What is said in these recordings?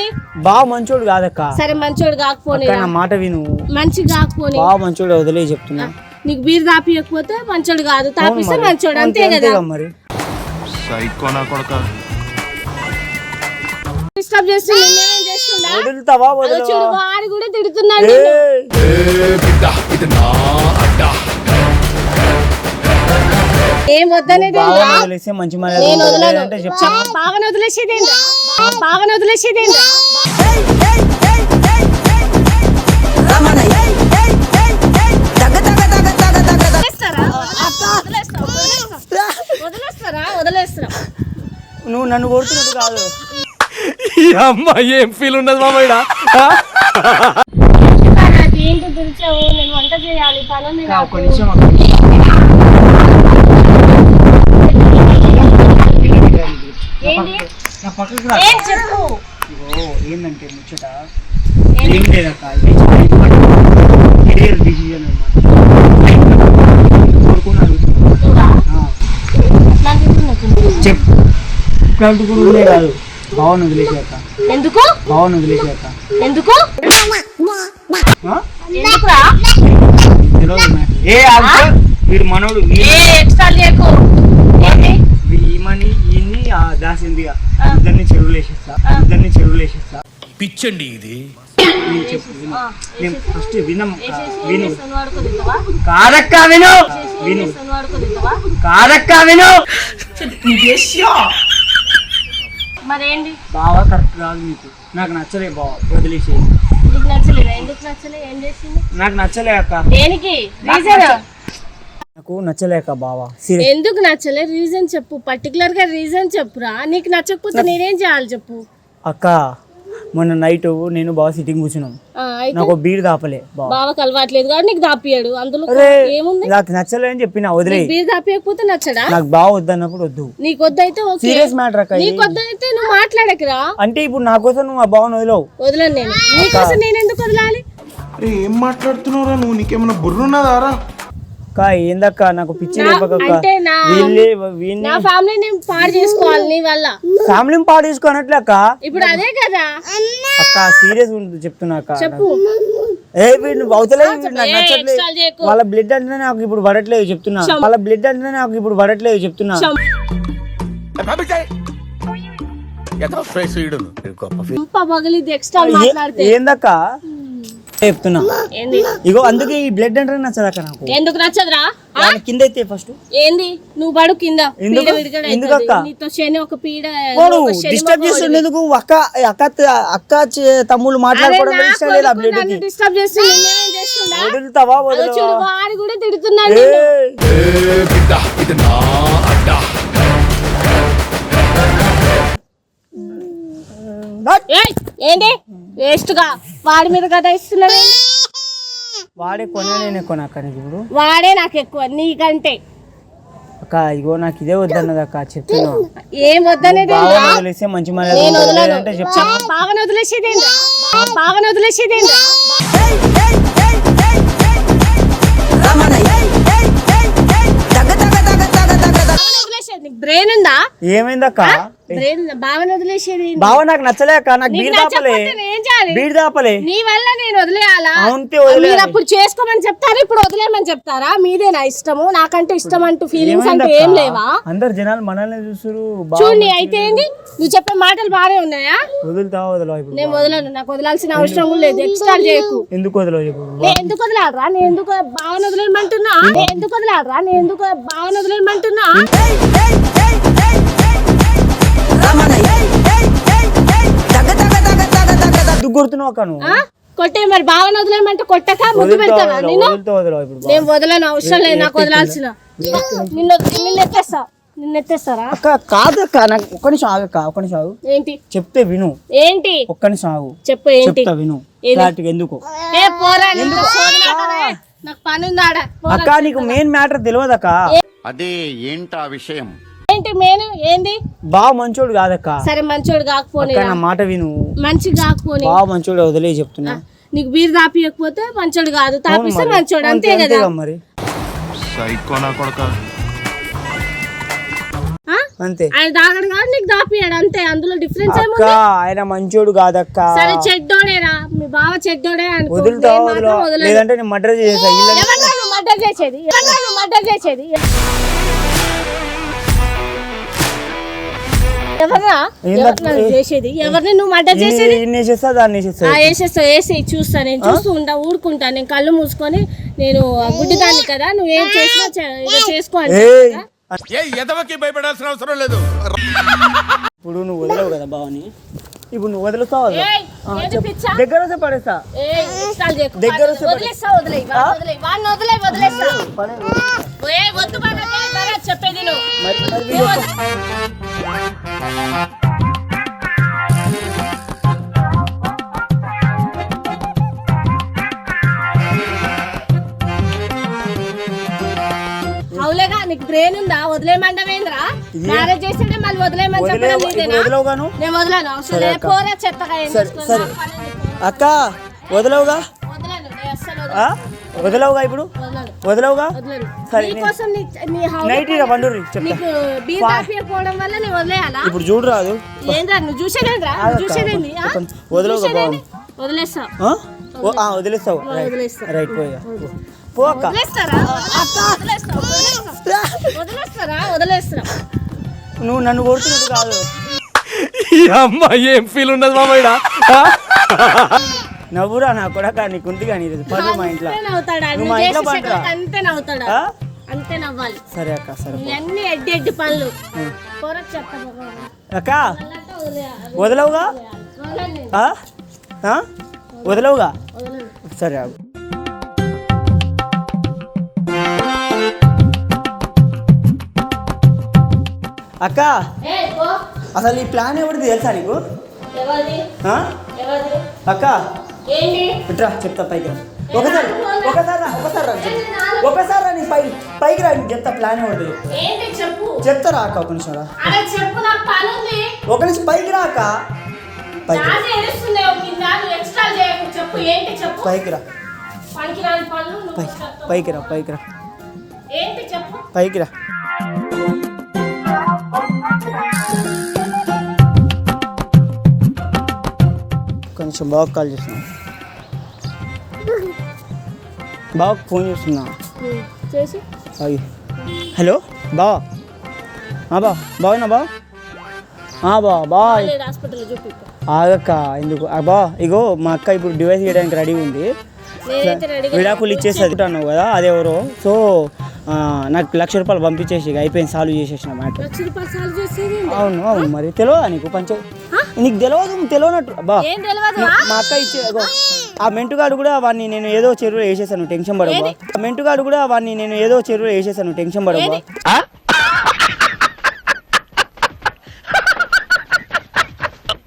ఏంది? బావ మంచోడు కాదక్క. సరే మంచోడు కాకపోని అక్క నా మాట విను. మంచి కాకపోని. బావ మంచోడు వదిలే చెప్తున్నా. నీకు బీర్ తాపియకపోతే మంచోడు కాదు. తాపిస్తే మరి. మంచోడు అంతే అంతే- కదా? మరి. సైకోనా కొడక. డిస్టర్బ్ చేస్తే నిన్నేం చేస్తుందా వదులుతావా అదో వదలవా? చూడు వాడు కూడా తిడుతున్నాడు! ఏం వద్దనేది బావ వదిలేస్తే వదిలేస్తారా? వదిలేస్తారా? నువ్వు నన్ను కొడుతున్నట్టు కాదు. ఈ అమ్మాయి ఏం ఫీల్ ఉన్నది మామయ్య నాకు ఏంటో పిలిచావు నేను వంట చేయాలి అక్క, నాకు. ఒక్క నిమిషం అక్క. ఏంటి నా పక్కకు రా ఏం చెప్పు? ఏందంటే ముచ్చట? ఏం లేదక్క కెరియర్ డిసిజన్ ఇప్పుడు. చెప్పు. కూడా ఉండే కాదు. బావను వదిలేసాక ఎందుకు? వదిలేసాక ఎందుకు. ఏ వీడు మనోడు ఏ ఎక్స్ట్రా ఏంటి? ఈమని ఈయన్ని ఆ దాసింది ఇద్దరిని చెరువులు వేసేస్తా ఇద్దరిని చెరువులు వేసేస్తా. పిచ్చండి ఇది. నేను చెప్పు విను. నేను ఫస్ట్ వినం. విను కాదక్క విను. విను. కాదక్క విను. మరేంటి? బావా కరెక్ట్ కాదు నీకు. నాకు నచ్చలే బావ వదిలేసి నీకు నచ్చలేదా? ఎందుకు నచ్చలే? ఏం చేసింది? నాకు నచ్చలే అక్క. దేనికి? రీజన్? నాకు నచ్చలేక బావా. ఎందుకు నచ్చలే? రీజన్ చెప్పు. పర్టికులర్గా రీజన్ చెప్పురా. నీకు నచ్చకపోతే నేనేం చేయాలి చెప్పు? అక్క మొన్న నైట్ నేను బావ సిట్టింగ్ కూర్చున్నాం. ఆ, అయితే? నాకు బీర్ దాపలే బావ. బావకు అలవాట్లేదు కాబట్టి నీకు దాపియాడు అందులో ఏముంది? నాకు నచ్చలే అని చెప్పిన వదిలే. బీర్ దాపియకపోతే నచ్చడా? నాకు బావ వద్దన్నప్పుడు వద్దు. నీకు వద్దయితే ఓకే. సీరియస్ మ్యాటర్ అక్క ఇది. నీకు వద్దయితే నువ్వు మాట్లాడకరా. అంటే ఇప్పుడు నా కోసం నువ్వు ఆ బావను వదిలేవు. వదలను నేను. నీకోసం నేను ఎందుకు వదలాలి? అరే ఏం మాట్లాడుతున్నావురా నువ్వు? నీకేమైనా బుర్రున్నదారా అక్క ఏందక్క నాకు పిచ్చి లేపకక్క. అంటే నా వీళ్ళే వీళ్ళని నా ఫ్యామిలీ నేను పాడు చేసుకోవాలి నీ వల్ల. ఫ్యామిలీని పాడు చేసుకోనట్లే అక్క. ఇప్పుడు అదే కదా. అక్క సీరియస్ ఉంటుంది చెప్తున్నా అక్క. చెప్పు. ఏ వీడు అవతలేదు వీడు నాకు నచ్చట్లేదు. వాళ్ళ బ్లడ్ అంటే నాకు ఇప్పుడు పడట్లేదు చెప్తున్నా. వాళ్ళ బ్లడ్ అంటే నాకు ఇప్పుడు పడట్లేదు చెప్తున్నా. ఎక్స్ట్రా మాట్లాడితే. ఏందక్క? చెప్తున్నా. ఏంది? ఇగో అందుకే ఈ బ్లడ్ అంటే నచ్చదక్క నాకు. ఎందుకు నచ్చదురా? కింద అయితే ఫస్ట్ ఏంది? నువ్వు పడు కింద. ఎందుకు? ఎందుకు. అక్క? నీతో శని ఒక పీడ డిస్టర్బ్ మొక్క చేస్తుండేందుకు అక్క అక్క అక్క తమ్ముళ్ళు మాట్లాడుకోవడం ఇష్టం లేదు ఆ బ్లడ్కి? డిస్టర్బ్ చేస్తుందా వదులుతావా వాడు కూడా తిడుతున్నాడు ఏయ్! ఏంటి? వేస్ట్గా. వాడి మీద కదా ఇస్తున్నాడు వాడే కొనే నేను కొన అక్క నీకు ఇప్పుడు. వాడే నాకు ఎక్కువ నీకంటే. అక్క ఇగో నాకు ఇదే వద్దన్నది అక్క చెప్తున్నా. ఏం వద్దనేది బాగా వదిలేస్తే మంచి మర్యాద నేను ఉంటుంది. వదలను. చెప్తా. బాగా వదిలేసేదేంద్రా బాగా వదిలేసేదేంద్రా బ్రెయిన్ ఉందా? ఏమైందక్క బ్రెయిన్ వదిలేసేది? బావ నాకు నచ్చలే అక్క నాకు బీర్ దాపలే. బీర్ దాపలే. నీ వల్ల నేను వదిలేయాలా. మీరు అప్పుడు చేసుకోమని చెప్తారా? ఇప్పుడు వదిలేయమని చెప్తారా? మీదే నా ఇష్టము? నాకంటే ఇష్టం అంటూ ఫీలింగ్స్ అంటూ? ఏం లేవా? అందరు జనాలు మనల్ని చూస్తురు చూడు అయితే ఏంది? నువ్వు చెప్పే మాటలు బాగానే ఉన్నాయా? వదులుతావా వదలవా ఇప్పుడు? నేను వదలను. నాకు వదలాల్సిన అవసరం కూడా లేదు. ఎక్స్ట్రా చేయకు. ఎందుకు వదలవు చెప్పు? నేను ఎందుకు వదలాడరా నేను ఎందుకు బాగా వదిలేయమంటున్నా నేను ఎందుకు వదలాడరా నేను ఎందుకు బాగా వదిలేయమంటున్నా కొట్టే మరి బాగా వదిలేయమంటే కొట్టక ముద్దు పెడతావా? నేను నేను వదలను అవసరం లేదు నాకు వదలాల్సిన. నిన్ను నిన్ను ఎత్తేస్తా. నిన్ను ఎత్తేస్తారా? అక్క కాదక్క నాకు ఒక్క నిమిషం ఆగక్క ఒక్క నిమిషం ఆగు. ఏంటి? చెప్తే విను. ఏంటి? ఒక్క నిమిషం ఆగు. చెప్పు ఏంటి? చెప్తా విను? క్లారిటీగా ఎందుకు? ఏ పోరా. నాకు పని ఉందాడ అక్క నీకు మెయిన్ మ్యాటర్ తెలియదక్క అదే ఏంటా విషయం? ఏంటి మేను ఏంది? బావ మంచోడు కాదక్క. సరే మంచోడు కాకపోని నా మాట విను. మంచి కాకపోని. బావ మంచోడు వదిలే చెప్తున్నా. నీకు బీర్ తాపియకపోతే మంచోడు కాదు. తాపిస్తే. మంచోడు అంతే కదా? మరి. సైకోనా కొడక. ఆ? అంతే. ఆయన తాగడు కాదు నీకు దాపియాడు అంతే. అందులో డిఫరెన్స్ అక్క ఏముంది? ఆయన మంచోడు కాదక్క. సరే చెడ్డోడేరా. మీ బావ చెడ్డోడే అనుకో వదులుతావా. లేదంటే నేను మర్డర్ నువ్వు మర్డర్ చేసేది? మర్డర్ చేసేది? నువ్వు చేసేది? ఎవరిని నువ్వు మర్డర్ చేసేది? ఇన్ని వేసేస్తా దాన్ని వేసేస్తా ఆ వేసేస్తా వేసి చూస్తా నేను చూస్తూ ఉంటా ఊరుకుంటా నేను కళ్ళు మూసుకొని నేను గుడ్డిదాన్ని కదా నువ్వు ఏం చేసినా చే- ఇక చేసుకో అంటే ఏయ్. ఏ ఎదవకి భయపడాల్సిన అవసరం లేదు. ఇప్పుడు నువ్వు వదలవు కదా బావని. ఇప్పుడు నువ్వు వదులుతావు? దగ్గర వస్తే పడేస్తా. దగ్గర వస్తే చెప్పేది అవులేగా నీకు బ్రెయిన్ ఉందా? మ్యారేజ్ మళ్ళీ వదిలేయమని వదిలే చెప్పడం ఇప్పుడు నీదేనా వదలవుగాను? నేను వదలను. అవసరం సరే లేదు. అక్క. పోరా చెత్తగా ఏం సరే చేసుకొని సరే. నా పని ఉంది. అక్క వదలవుగా? వదలను నేను అస్సలు ఆ? వదలను. వదలవుగా ఇప్పుడు? వదలవుగా? సరే, నైట్ ఇక పండుర్రి చెప్తా. ఇప్పుడు చూడు రాదు వదలవుగా వదిలేస్తావు. రైట్. పోయా పో. అక్క. వదిలేస్తారా? వదిలేస్తా వదిలేస్తా. వదిలేస్తారా? వదిలేస్తారా నువ్వు నన్ను కొడుతున్నట్టు కాదు. ఈ అమ్మాయి ఏం ఫీల్ ఉన్నది మామయ్య నవ్వురా నా కొడక నీకు ఉంది కానీ ఇది పడు మా ఇంట్లో. నువ్వు మా ఇంట్లో పండురా. అంతే నవ్వుతాడా? అంతే నవ్వాలి. సరే అక్క సరే. ఇవన్నీ ఎడ్డి ఎడ్డి పనులు. అక్క వదలవుగా? వదలవుగా? సరే. అక్క అసలు ఈ ప్లాన్ ఎవరిది తెలుసా నీకు? అక్క ఇట్రా చెప్తా పైకి రా. ఒకసారి ఒకసారి రా ఒకసారి రా. ఒకసారి రా నీ పై పైకి రా చెప్తా ప్లాన్ చెప్పు. ఏంటి చెప్పు? చెప్తారా అక్క ఒక నిమిషం రా. ఒక నిమిషం పైకి రా అక్క. పైకి పైకి రా. పైకి రా పైకి రా పైకి రా. కొంచెం బాగా కాల్ చేస్తున్నా బాగా ఫోన్ చేస్తున్నా. చేసి. హలో? బా బా బాగున్నా బా బా బా ఆగక్క ఎందుకు? బా ఇగో మా అక్క ఇప్పుడు డివైస్ చేయడానికి రెడీ ఉంది. విడాకులు ఇచ్చేస్తుంది అన్నావు కదా అదెవరో సో నాకు లక్ష రూపాయలు పంపించేసి ఇక అయిపోయింది సాల్వ్ చేసేసిన చేసేది అవును అవును మరి తెలియదా నీకు? పంచ నీకు తెలియదు తెలియనట్టు బా. మా అక్క ఇచ్చే ఆ మెంటుగాడు కూడా వాడిని నేను ఏదో చెరువులో వేసేసాను టెన్షన్ పడవు ఆ మెంటుగాడు కూడా వాడిని నేను ఏదో చెరువులో వేసేసాను టెన్షన్ పడవు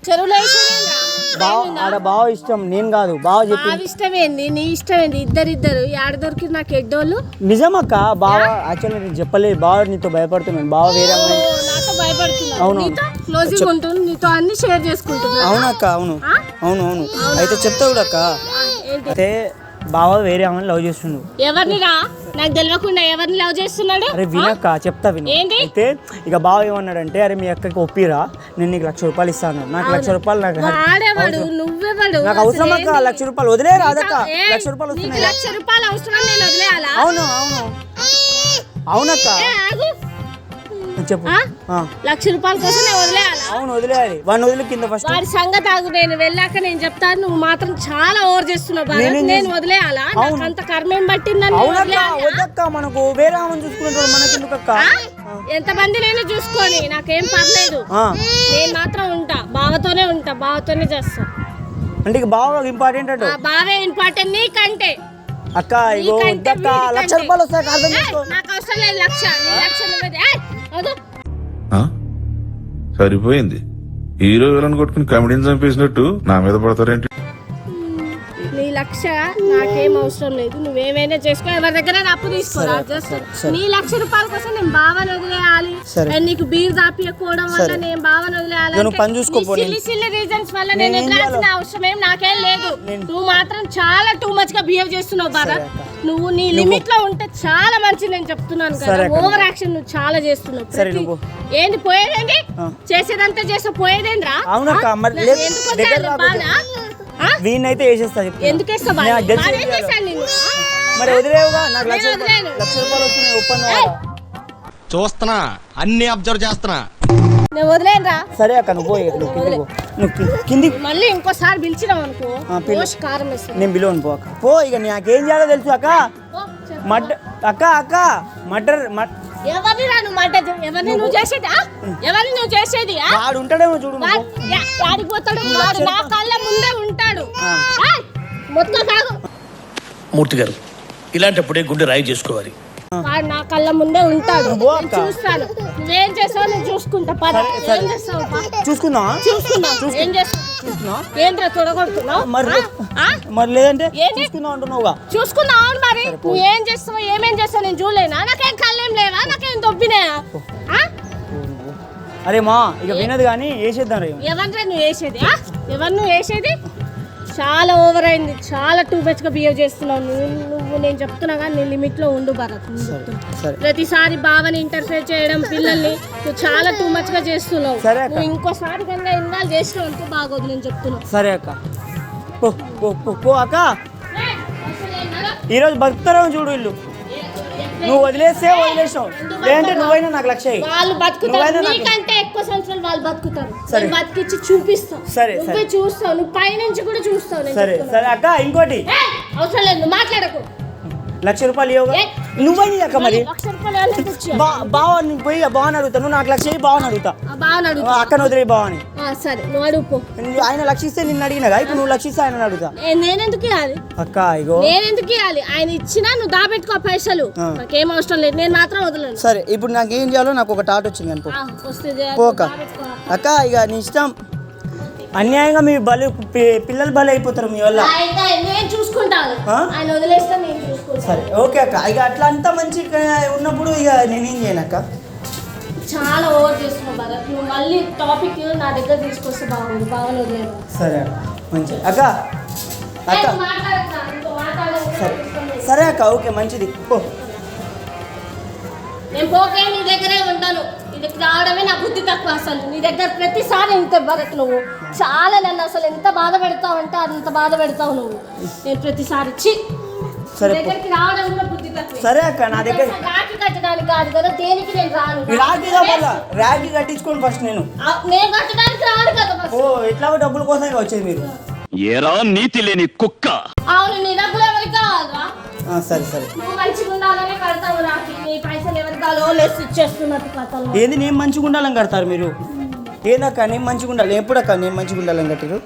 చెరువులో? బావ ఆడ బావ ఇష్టం నేను కాదు బావ చెప్పి బావ ఇష్టం ఏంది నీ ఇష్టం ఏంది ఇద్దరు ఇద్దరు ఆడ దొరికి నాకు ఎడ్డోళ్ళు? నిజమక్క బావ యాక్చువల్లీ నేను చెప్పలేదు బావ నీతో భయపడుతున్నాను బావ వేరే ఓ, అమ్మాయి నాతో భయపడుతున్నావు. అవును. నీతో క్లోజింగ్ ఉంటుంది నీతో అన్ని షేర్ చేసుకుంటున్నా అవునక్క అవును. ఆ? అవును అవును. అయితే చెప్తా కూడా అక్క అయితే బావ వేరే అమ్మాయిని లవ్ చేస్తుండు. ఎవరిని రా? నాకు తెలియకుండా ఎవరిని లవ్ చేస్తున్నాడు? అరే వినక్క చెప్తా విను. ఏంటి? అయితే ఇక బావ ఏమన్నాడంటే అరే మీ అక్కకి ఒప్పిరా నేను నీకు లక్ష రూపాయలు ఇస్తాను. నాకు లక్ష రూపాయలు నాకు వాడేవాడు? నువ్వేవాడు? నాకు అవసరం అక్క? లక్ష రూపాయలు వదిలే రాదక్క. లక్ష రూపాయలు వస్తున్నాయి. లక్ష రూపాయలు అవసరం నేను వదిలేయాలా? అవును అవును. అవునక్క. చెప్పు. లక్ష రూపాయల కోసం నేను వదిలేయాలా? అవును వదిలేయాలి. వాడిని వదిలి కింద ఫస్ట్ వాడి సంగతి ఆగు నేను వెళ్ళాక నేను చెప్తాను నువ్వు మాత్రం చాలా ఓవర్ చేస్తున్నావు భారత్. నేనేం? వదిలేయాలా? నాకు. అంత కర్మేం పట్టిందని? వద్దక్క మనకు వేరే ఆమెను చూసుకునేటోడు మనకి ఎందుకక్క ఆ? ఎంతమంది నేను చూసుకొని నాకేం పర్లేదు. నేను మాత్రం ఉంటా బావతోనే ఉంటా బావతోనే చేస్తా. అంటే బాగా ఇంపార్టెంట్ అంట బావే ఇంపార్టెంట్ నీకంటే. అక్క ఇగో లక్ష. రూపాయలు వస్తాయి నాకు అవసరం లేదు లక్ష నీ లక్ష ఆ? సరిపోయింది. హీరో విలన్ కొట్టుకుని కమెడీని చంపేసినట్టు నా మీద పడతారేంటి? లక్ష నాకేం అవసరం లేదు నువ్వేమైనా చేసుకో ఎవరి దగ్గర అప్పు తీసుకోరా జస్ట్ నీ లక్ష రూపాయల కోసం నేను బావని వదిలేయాలి. అండ్ నీకు బీర్ దాపియకపోవడం వల్ల. నేను బావని వదిలేయాలి నువ్వు పని చూసుకోపో, సిల్లి నేను- సిల్లి రీజన్స్ వల్ల నేను చేయాలో? అవసరం ఏం నాకేం లేదు నువ్వు మాత్రం చాలా టూ మచ్గా బిహేవ్ చేస్తున్నావు అక్క. నువ్వు నీ లిమిట్లో ఉంటే చాలా మంచి నేను చెప్తున్నాను కదా. ఓవర్ యాక్షన్ నువ్వు చాలా చేస్తున్నావు. ఏంది పోయేదేంటి ఆ. చేసేదంతా చేసే పోయేదేంద్రా అవునక్క? మరి వీణైతే వేసేస్తా. ఎందుకు వేస్తావు నాకు? తెలిసి నిన్ను? మరి వదిలేవుగా నాకు లక్ష నేను రూపాయలు వదిలేను. లక్ష రూపాయలు వస్తున్నాయి ఒప్పందం ఏయ్! చూస్తున్నా అన్ని అబ్జర్వ్ చేస్తున్నా నేను వదిలేనురా సరే అక్క నువ్వు పోయి నువ్వు కిందికి పో. నువ్వు కి- కిందికి మళ్ళీ ఇంకోసారి పిలిచినావు అనుకో ఆ, పిలు. పోష్ కారం వేస్తాను నేను బిలోన్ పో అక్క పో ఇక నాకేం చేయాలో తెలుసు అక్క పో, చెప్పు. మడ్ అక్క అక్క మటర్ మట్ ఎవరిని రా నువ్వు మాట ఎవరిని నువ్వు చేసేది ఆ? ఎవరిని నువ్వు చేసేది ఆ? వాడు ఉంటాడేమో చూడు నువ్వు. వాడు- యా- వాడికి పోతాడు వాడు నా కళ్ళ ముందే ఉంటాడు ఏయ్, మొత్తం కాదు మూర్తి గారు ఇలాంటప్పుడే గుండె రాయి చేసుకోవాలి వాడు నా కళ్ళ ముందే ఉంటాడు. నేను. చూస్తాను. నువ్వేం చేస్తావు? నేను చూసుకుంటా. పద. ఏం చేస్తావు? పా. చూసుకుందామా? చూసుకుందాం. ఏం చేస్తావు? చూసుకుందామా? ఏంద్రా తొడగొడుతున్నావు? మరి? మరి లేదంటే? చూసుకుందాం అంటున్నావుగా. చూసుకుందాం అవును మరి? నువ్వు ఏం చేస్తావు ఏమేం చేస్తావు నేను చూడలేనా? నాకేం కళ్ళేం లేవా? నాకేం దొబ్బినాయా? అరే మా ఇక వినదు కానీ వేసేద్దాం రే ఎవరిరా నువ్వు వేసేది? ఎవరు నువ్వు వేసేది చాలా ఓవర్ అయింది. చాలా టూ మచ్గా బిహేవ్ చేస్తున్నావు. నువ్వు నువ్వు నేను చెప్తున్నా కానీ నీ లిమిట్లో ఉండు భరత్. ప్రతిసారి బావని ఇంటర్ఫేర్ చేయడం పిల్లల్ని నువ్వు చాలా టూ మచ్గా చేస్తున్నావు. నువ్వు ఇంకోసారి కన్నా ఇన్నాళ్ళు చేసినావు అనుకో బాగోదు నేను చెప్తున్నా. సరే అక్క. అక్క. ఈరోజు బతుకుతారేమో చూడు ఇల్లు నువ్వు వదిలేస్తే వదిలేసావు. లేదంటే నువ్వైనా నాకు లక్ష ఇయ్యి. వాళ్ళు బతుకుతారు. సంవత్సరాలు వాళ్ళు బతుకుతారు సరే. బతికిచ్చి చూపిస్తావు సరే, నువ్వే. చూస్తావు నువ్వు పైనుంచి కూడా చూస్తావు సరే. సరే అక్క ఇంకోటి అవసరం లేదు నువ్వు మాట్లాడకు లక్ష రూపాయలు ఇవ్వగా ఏ? నువ్వని అక్క మరి? బావ నువ్వు పోయి బావని అడుగుతా. నువ్వు నాకు లక్ష బావని అడుగుతా. అక్కను వదిలే బావని. సరే నువ్వు అడుగు ఆయన లక్ష ఇస్తే నిన్ను అడిగినగా ఇప్పుడు నువ్వు లక్ష ఇస్తే ఆయన అడుగుతా. నేనెందుకు ఇవ్వాలి? అక్క ఇగో. నేనెందుకు ఇవ్వాలి? ఆయన ఇచ్చినా నువ్వు దాబెట్టుకో పైసలు. నాకేం అవసరం లేదు. నేను మాత్రం వదలను. సరే ఇప్పుడు నాకు ఏం చేయాలో నాకు ఒక టాట్ వచ్చింది అనుకో పోక. అక్క. ఇక నీ ఇష్టం. అన్యాయంగా మీ బలి పిల్లలు బలి అయిపోతారు మీ వల్ల. చూసుకుంటాను. సరే ఓకే అక్క. ఇక అట్లా అంతా మంచి ఉన్నప్పుడు ఇక నేనేం చేయను అక్క? చాలా ఓవర్ చేస్తున్నావు భరత్ నువ్వు మళ్ళీ టాపిక్ నా దగ్గర తీసుకొస్తే బాగుంది బాగా వదిలేదు సరే అక్క మంచిది. అక్క అక్క. సరే. సరే అక్క ఓకే మంచిది. పో. నేను పోకే నీ దగ్గరే ఉంటాను. ఇక్కడికి రావడమే నా బుద్ధి తక్కువ అసలు. నీ దగ్గర ప్రతిసారి ఇంత భరత్ నువ్వు. చాలా నన్ను అసలు ఎంత బాధ పెడతావు అంటే అంత బాధ పెడతావు నువ్వు. నేను ప్రతిసారి చి సరే సరే అక్క నా దగ్గర రాఖీ కట్టడానికి కాదు కదా దేనికి నేను రాను? రాఖీ కట్టించుకోండి ఫస్ట్ నేను. ఆ, నేను కట్టడానికి రాను కదా ఓ. ఎట్లాగో డబ్బుల కోసమే వచ్చేది మీరు. ఏరా నీతి లేని కుక్క. అవును నీ డబ్బులు ఎవరికి కావాలరా? సరే సరే. నువ్వు మంచిగా ఉండాలని కడతావు రాఖీ. నీ పైసలు ఎవరికి కావాలో లెస్ ఇచ్చేస్తున్నట్టు కథలు. ఏంది నేను మంచిగా ఉండాలని కడతారు మీరు? ఏందక్క నేను మంచిగా ఉండాలి? ఎప్పుడక్క నేను మంచిగా ఉండాలని కట్టారు